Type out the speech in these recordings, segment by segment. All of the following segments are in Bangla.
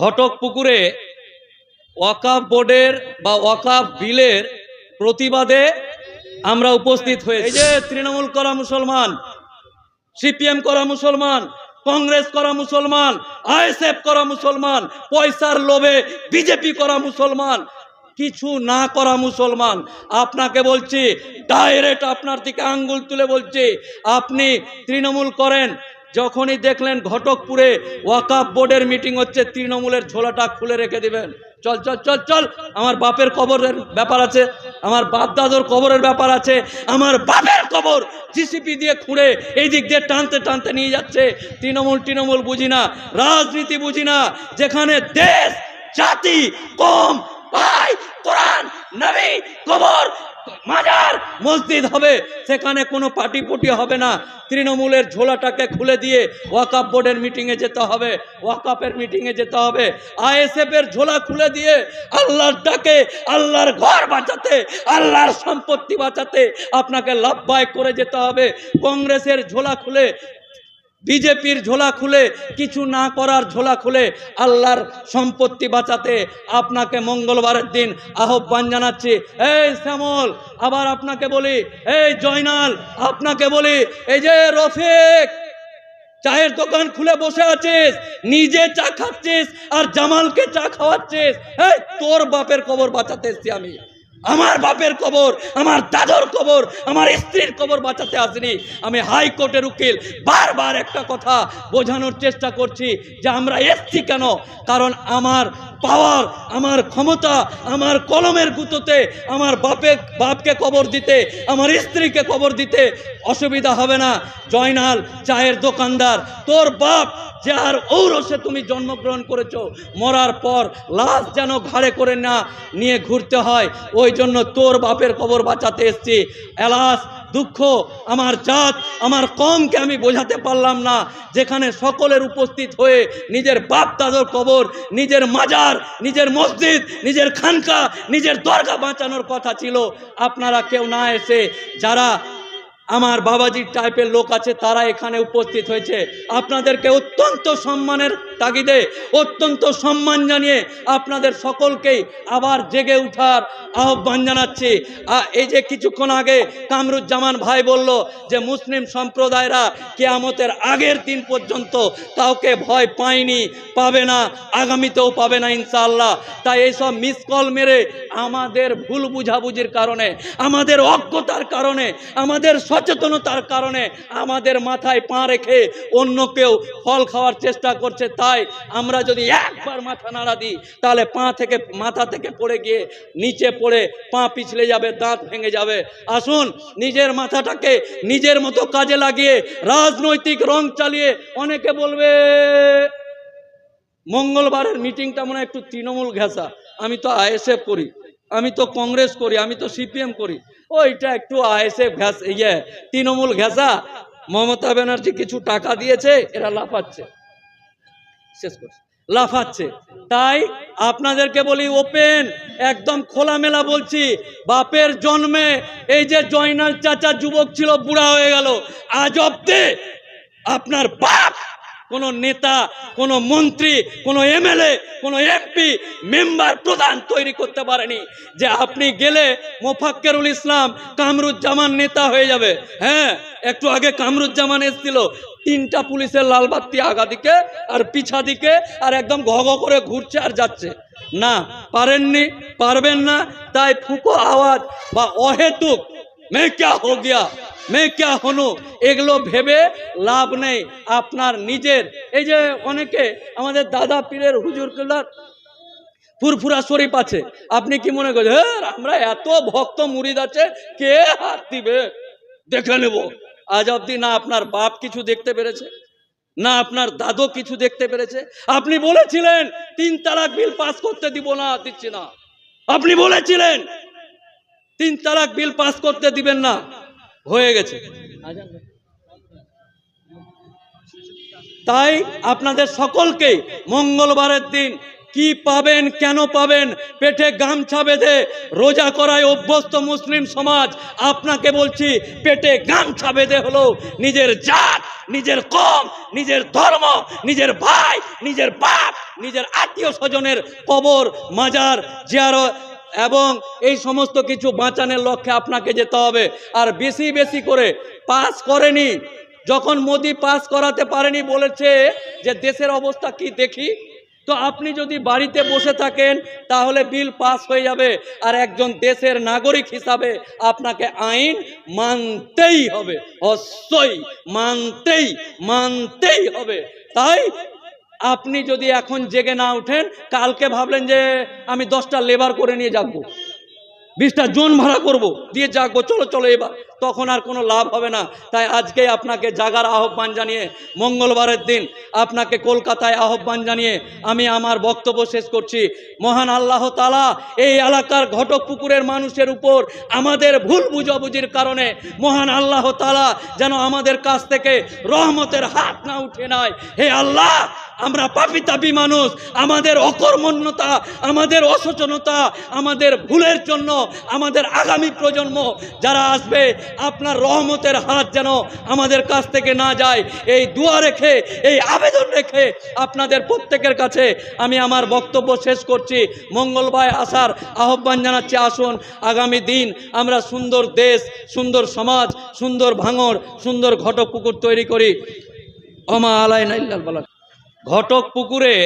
ঘটক পুকুরে ওয়াকাফ বোর্ডের বা ওয়াকাফ বিলের প্রতিবাদে আমরা উপস্থিত হয়েছি। এই যে তৃণমূল করা মুসলমান, সিপিএম করা মুসলমান, কংগ্রেস করা মুসলমান, আইএসএফ করা মুসলমান, পয়সার লোভে বিজেপি করা মুসলমান, কিছু না করা মুসলমান, আপনাকে বলছি, ডাইরেক্ট আপনার দিকে আঙ্গুল তুলে বলছি, আপনি তৃণমূল করেন যখনই দেখলেন ঘটকপুরে ওয়াকাফ বোর্ডের মিটিং হচ্ছে, তৃণমূলের ঝোলাটা খুলে রেখে দিবেন। চল চল চল চল, আমার বাপের কবরের ব্যাপার আছে, আমার বাপ দাদুর কবরের ব্যাপার আছে, আমার বাপের কবর জিসিপি দিয়ে খুঁড়ে এই দিক দিয়ে টানতে টানতে নিয়ে যাচ্ছে। তৃণমূল তৃণমূল বুঝি না, রাজনীতি বুঝি না, যেখানে দেশ, জাতি, কম, ভাই, কোরআন, নবী, কবর মাজার মসজিদ হবে, সেখানে কোনো পার্টি পুটি হবে না। তৃণমূলের ঝোলাটাকে খুলে দিয়ে ওয়াকাপ বোর্ডের মিটিংয়ে যেতে হবে ওয়াকাপের মিটিংয়ে যেতে হবে। আইএসএফ এর ঝোলা খুলে দিয়ে আল্লাহর ডাকে, আল্লাহর ঘর বাঁচাতে, আল্লাহর সম্পত্তি বাঁচাতে আপনাকে লাভবায় করে যেতে হবে। কংগ্রেসের ঝোলা খুলে বিজেপির ঝোলা খুলে, কিছু না করার ঝোলা খুলে আল্লাহর সম্পত্তি বাঁচাতে আপনাকে মঙ্গলবারের দিন আহ্বান জানাচ্ছি। এই শ্যামল, আবার আপনাকে বলি, এই জয়নাল, আপনাকে বলি, এই যে রফিক, চায়ের দোকান খুলে বসে আছিস, নিজে চা খাচ্ছিস আর জামালকে চা খাওয়াচ্ছিস, এই তোর বাপের কবর বাঁচাতে এসছি আমি। আমার বাপের কবর, আমার দাদর কবর, আমার স্ত্রীর কবর বাঁচাতে আসেনি। আমি হাইকোর্টের উকিল। বারবার একটা কথা বোঝানোর চেষ্টা করছি যে আমরা এসছি কেন? কারণ আমার পাওয়ার, আমার ক্ষমতা, আমার কলমের গুঁতোতে, আমার বাপে, বাপকে কবর দিতে, আমার স্ত্রীকে কবর দিতে অসুবিধা হবে না। জয়নাল, চায়ের দোকানদার, তোর বাপ যার ঔরসে তুমি জন্মগ্রহণ করেছ, মরার পর লাশ যেন ঘাড়ে করে না নিয়ে ঘুরতে হয়, ওই জন্য তোর বাপের কবর বাঁচাতে এসছি। এলাস দুঃখ, আমার জাত, আমার কমকে আমি বোঝাতে পারলাম না। যেখানে সকলের উপস্থিত হয়ে নিজের বাপ দাদর কবর, নিজের মাজার, নিজের মসজিদ, নিজের খানকা, নিজের দরগা বাঁচানোর কথা ছিল। আপনারা কেউ না এসে, যারা আমার বাবাজির টাইপের লোক আছে, তারা এখানে উপস্থিত হয়েছে। আপনাদেরকে অত্যন্ত সম্মানের তাগিদে, অত্যন্ত সম্মান জানিয়ে আপনাদের সকলকেই আবার জেগে উঠার আহ্বান জানাচ্ছি। এই যে কিছুক্ষণ আগে কামরুজ্জামান ভাই বলল যে, মুসলিম সম্প্রদায়রা কেয়ামতের আগের দিন পর্যন্ত কাউকে ভয় পায়নি, পাবে না, আগামীতেও পাবে না ইনশাআল্লাহ। তাই এইসব মিস কল মেরে আমাদের ভুল বুঝাবুঝির কারণে, আমাদের অজ্ঞতার কারণে, আমাদের সচেতনতার কারণে আমাদের মাথায় পা রেখে অন্য কেউ ফল খাওয়ার চেষ্টা করছে, তাই আমরা যদি একবার মাথা নাড়া দিই, তাহলে পা থেকে, মাথা থেকে পড়ে গিয়ে নিচে পড়ে পা পিছলে যাবে, দাঁত ভেঙে যাবে। আসুন, নিজের মাথাটাকে নিজের মতো কাজে লাগিয়ে রাজনৈতিক রং চালিয়ে অনেকে বলবে, মঙ্গলবারের মিটিংটা মনে একটু তৃণমূল ঘেঁষা। আমি তো আইএসএফ করি। আমি তো কংগ্রেস করি, আমি তো সিপিএম করি। ওইটা একটু আইএসএফ ঘ্যাস ইয়ে তৃণমূল ঘেঁষা। মমতা ব্যানার্জি কিছু টাকা দিয়েছে, এরা লাফাচ্ছে। শেষ করছি। লাফাচ্ছে। তাই আপনাদেরকে বলি ওপেন, একদম খোলামেলা বলছি, বাপের জন্মে এই যে জয়নাল চাচা যুবক ছিল, বুড়া হয়ে গেল, আজ অব্দে আপনার বাপ কোনো নেতা, কোনো মন্ত্রী, কোনো এমএলএ, কোনো এমপি মেম্বার প্রধান তৈরি করতে পারেনি। যে আপনি গেলে মোফাক্কেরুল ইসলাম কামরুজ্জামান নেতা হয়ে যাবে। হ্যাঁ একটু আগে কামরুজ্জামান এসেছিল, তিনটা পুলিশের লাল বাত্তি আগা দিকে আর পিছা দিকে আর একদম ঘ করে ঘুরছে আর যাচ্ছে। না, পারেননি, পারবেন না, তাই ফুকো আওয়াজ বা অহেতুক মে ক্যা হো গিয়া মে ক্যা হনু এগুলো ভেবে লাভ নেই আপনার নিজের এই যে অনেকে আমাদের দাদা পীরের হুজুর কেল্লার ফুরফুরা শরীফ আছে আপনি কি মনে করছেন আমরা এত ভক্ত মুরিদ আছে কে হাত দিবে দেখে নেব আজ অব্দি না আপনার বাপ কিছু দেখতে পেরেছে না আপনার দাদু কিছু দেখতে পেরেছে আপনি বলেছিলেন তিন তালাক বিল পাস করতে দিব না দিচ্ছি না। আপনি বলেছিলেন তিন তালাক বিল পাস করতে দিবেন না। হয়ে গেছে। তাই আপনাদের সকলকে মঙ্গলবারের দিন কি পাবেন, কেন পাবেন, পেটে গামছা বেঁধে রোজা করায় অভ্যস্ত মুসলিম সমাজ, আপনাকে বলছি, পেটে গামছা বেঁধে হলো নিজের জাত, নিজের কম, নিজের ধর্ম, নিজের ভাই, নিজের বাপ, নিজের আত্মীয় স্বজনের কবর, মাজার, জিয়ারত এবং এই সমস্ত কিছু বাঁচানোর লক্ষ্যে আপনাকে যেতে হবে। আর বেশি বেশি করে পাস করেনি। যখন মোদি পাস করাতে পারেনি বলেছে যে দেশের অবস্থা কি দেখি, তো আপনি যদি বাড়িতে বসে থাকেন তাহলে বিল পাস হয়ে যাবে। আর একজন দেশের নাগরিক হিসাবে আপনাকে আইন মানতেই হবে। অবশ্যই মানতেই মানতেই হবে। তাই আপনি যদি এখন জেগে না উঠেন কালকে ভাবলেন যে আমি দশটা লেবার করে নিয়ে যাব। বিশটা জোন ভাড়া করব। দিয়ে যাকবো চলো চলো, এবার। তখন আর কোনো লাভ হবে না। তাই আজকে আপনাকে জাগার আহ্বান জানিয়ে, মঙ্গলবারের দিন আপনাকে কলকাতায় আহ্বান জানিয়ে আমি আমার বক্তব্য শেষ করছি। মহান আল্লাহ তালা এই এলাকার ঘটক পুকুরের মানুষের উপর আমাদের ভুল বুঝাবুঝির কারণে মহান আল্লাহ তালা যেন আমাদের কাছ থেকে রহমতের হাত না উঠে নেয় হে আল্লাহ, আমরা পাপি তাপি মানুষ, আমাদের অকর্মণ্যতা, আমাদের অসচেতনতা, আমাদের ভুলের জন্য, আমাদের আগামী প্রজন্ম যারা আসবে আপনার রহমতের হাত যেন আমাদের কাছ থেকে না যায়। এই দোয়া রেখে, এই আবেদন রেখে আপনাদের প্রত্যেকের কাছে আমি আমার বক্তব্য শেষ করছি। মঙ্গলবার আসার আহ্বান জানাচ্ছি, আসুন, আগামী দিন আমরা সুন্দর দেশ, সুন্দর সমাজ, সুন্দর ভাঙর, সুন্দর ঘটক পুকুর তৈরি করি। অমা আলাই বালা ঘটক পুকুরে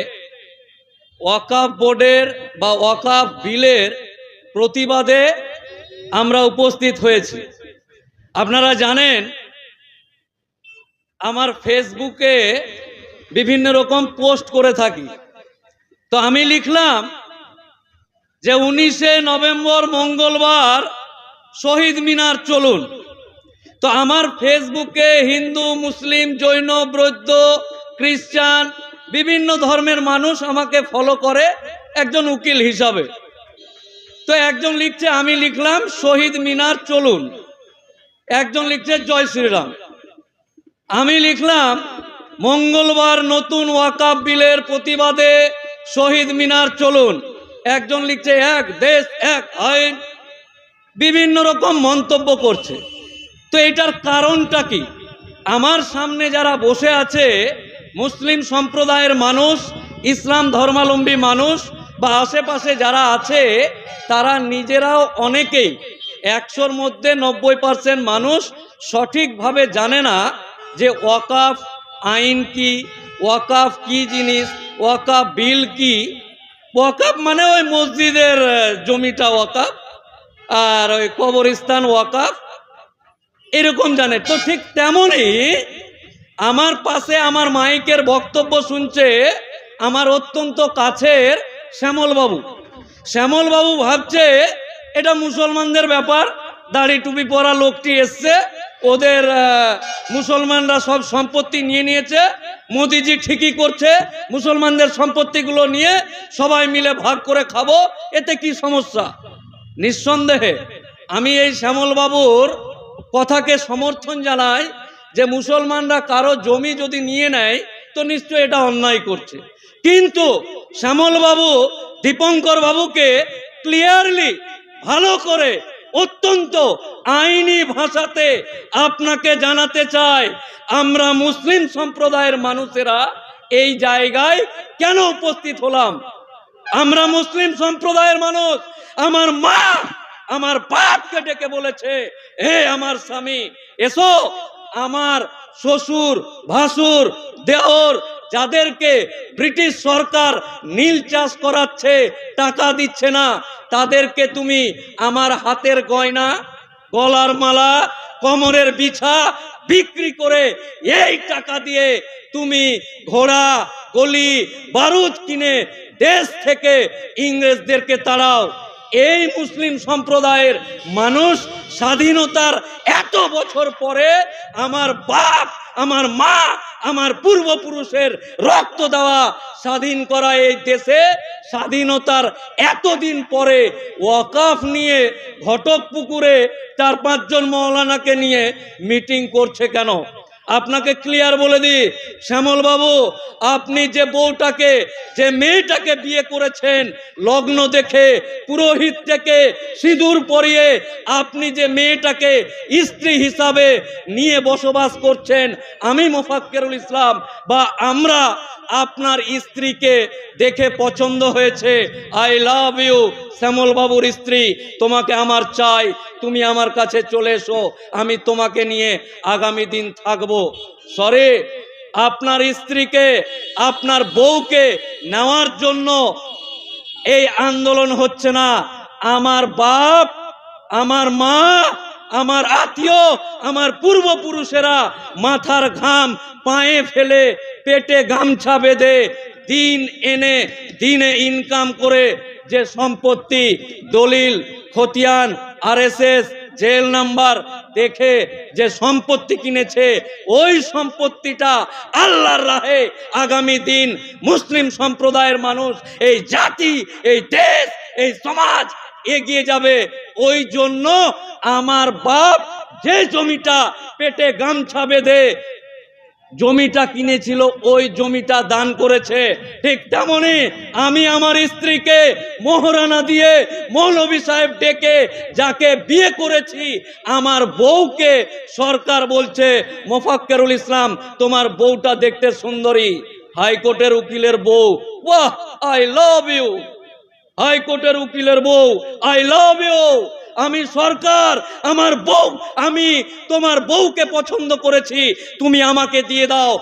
ওয়াকাফ বোর্ডের বা ওয়াকাফ বিলের প্রতিবাদে আমরা উপস্থিত হয়েছি। আপনারা জানেন, আমার ফেসবুকে বিভিন্ন রকম পোস্ট করে থাকি। তো আমি লিখলাম যে উনিশে নভেম্বর মঙ্গলবার শহীদ মিনার চলুন। তো আমার ফেসবুকে হিন্দু, মুসলিম, জৈন, বৌদ্ধ, খ্রিস্টান, বিভিন্ন ধর্মের মানুষ আমাকে ফলো করে একজন উকিল হিসাবে। তো একজন লিখছে, আমি লিখলাম, শহীদ মিনার চলুন। একজন লিখছে, জয় শ্রীরাম। আমি লিখলাম, মঙ্গলবার নতুন ওয়াকাব বিলের প্রতিবাদে শহীদ মিনার চলুন। একজন লিখছে, এক দেশ, এক আইন। বিভিন্ন রকম মন্তব্য করছে। তো এটার কারণটা কি? আমার সামনে যারা বসে আছে, মুসলিম সম্প্রদায়ের মানুষ, ইসলাম ধর্মাবলম্বী মানুষ বা আশেপাশে যারা আছে, তারা নিজেরাও অনেকেই একশোর মধ্যে নব্বই পার্সেন্ট মানুষ সঠিকভাবে জানে না যে ওয়াকাফ আইন কি, ওয়াকাফ কি জিনিস, ওয়াকাফ বিল কি। ওয়াকাফ মানে ওই মসজিদের জমিটা ওয়াকাফ আর ওই কবরস্থান ওয়াকাফ। এরকম জানে। তো ঠিক তেমনই আমার পাশে আমার মাইকের বক্তব্য শুনছে আমার অত্যন্ত কাছের শ্যামলবাবু। শ্যামলবাবু ভাবছে এটা মুসলমানদের ব্যাপার। দাড়ি টুপি পরা লোকটি এসছে। ওদের মুসলমানরা সব সম্পত্তি নিয়ে নিয়েছে। মোদিজি ঠিকই করছে। মুসলমানদের সম্পত্তিগুলো নিয়ে সবাই মিলে ভাগ করে খাব। এতে কি সমস্যা? নিঃসন্দেহে আমি এই শ্যামলবাবুর কথাকে সমর্থন জানাই যে মুসলমানরা কারও জমি যদি নিয়ে নেয়, তো নিশ্চয় এটা অন্যায় করছে। কিন্তু শ্যামলবাবু দীপঙ্কর বাবুকে ক্লিয়ারলি ভালো করে, অত্যন্ত আইনি ভাষাতে আপনাকে জানাতে চাই, আমরা মুসলিম সম্প্রদায়ের মানুষেরা এই জায়গায় কেন উপস্থিত হলাম? আমরা মুসলিম সম্প্রদায়ের মানুষ, আমার মা আমার বাপকে ডেকে বলেছে, হে আমার স্বামী, এসো, আমার শ্বশুর, ভাসুর, দেওর যাদেরকে ব্রিটিশ সরকার নীল চাষ করাচ্ছে, টাকা দিচ্ছে না, তাদেরকে তুমি আমার হাতের গয়না, গলার মালা, কোমরের বিছা বিক্রি করে এই টাকা দিয়ে তুমি ঘোড়া, গলি, বারুদ কিনে দেশ থেকে ইংরেজদেরকে তাড়াও। এই মুসলিম সম্প্রদায়ের মানুষ স্বাধীনতার এত বছর পরে আমার বাপ, আমার মা, আমার পূর্বপুরুষের রক্ত দেওয়া স্বাধীন করা এই দেশে স্বাধীনতার এতদিন পরে ওয়াকাফ নিয়ে ঘটক পুকুরে চার পাঁচজন মৌলানাকে নিয়ে মিটিং করছে কেন? আপনাকে ক্লিয়ার বলে দিই, শ্যামল বাবু, আপনি যে বউটাকে, যে মেয়েটাকে বিয়ে করেছেন লগ্ন দেখে, পুরোহিত থেকে সিঁদুর পরিয়ে আপনি যে মেয়েটাকে স্ত্রী হিসাবে নিয়ে বসবাস করছেন, আমি মোফাক্কেরুল ইসলাম বা আমরা আপনার স্ত্রীকে দেখে পছন্দ হয়েছে। আই লাভ ইউ শ্যামল বাবুর স্ত্রী, তোমাকে আমার চাই, তুমি আমার কাছে চলে এসো, আমি তোমাকে নিয়ে আগামী দিন থাকব। সরে আপনার স্ত্রীকে, আপনার বউকে নেওয়ার জন্য এই আন্দোলন হচ্ছে না। আমার বাপ, আমার মা, আমার আত্মীয়, আমার পূর্বপুরুষেরা মাথার ঘাম পায়ে ফেলে পেটে গামছা বেঁধে দিন এনে, দিনে ইনকাম করে যে সম্পত্তি, দলিল, খতিয়ান আরএসএস জেল নাম্বার দেখে যে সম্পত্তি কিনেছে, ওই সম্পত্তিটা আল্লাহর রাহে আগামী দিন মুসলিম সম্প্রদায়ের মানুষ, এই জাতি, এই দেশ, এই সমাজ এগিয়ে যাবে। ওই জন্য আমার বাপ যে জমিটা পেটে গামছা বেঁধে জমিটা কিনেছিল, ওই জমিটা দান করেছে। ঠিক তেমনি আমি আমার স্ত্রীকে মোহরানা দিয়ে মৌলভী সাহেব ডেকে যাকে বিয়ে করেছি, আমার বউকে সরকার বলছে, মোফাক্কেরুল ইসলাম, তোমার বউটা দেখতে সুন্দরী, হাইকোর্টের উকিলের বউ। বাহ আই লাভ ইউ হাইকোর্টের উকিলের বউ আই লাভ ইউ আমি সরকার আমার বউ আমি তোমার বউকে পছন্দ করেছি তুমি আমাকে দিয়ে দাও।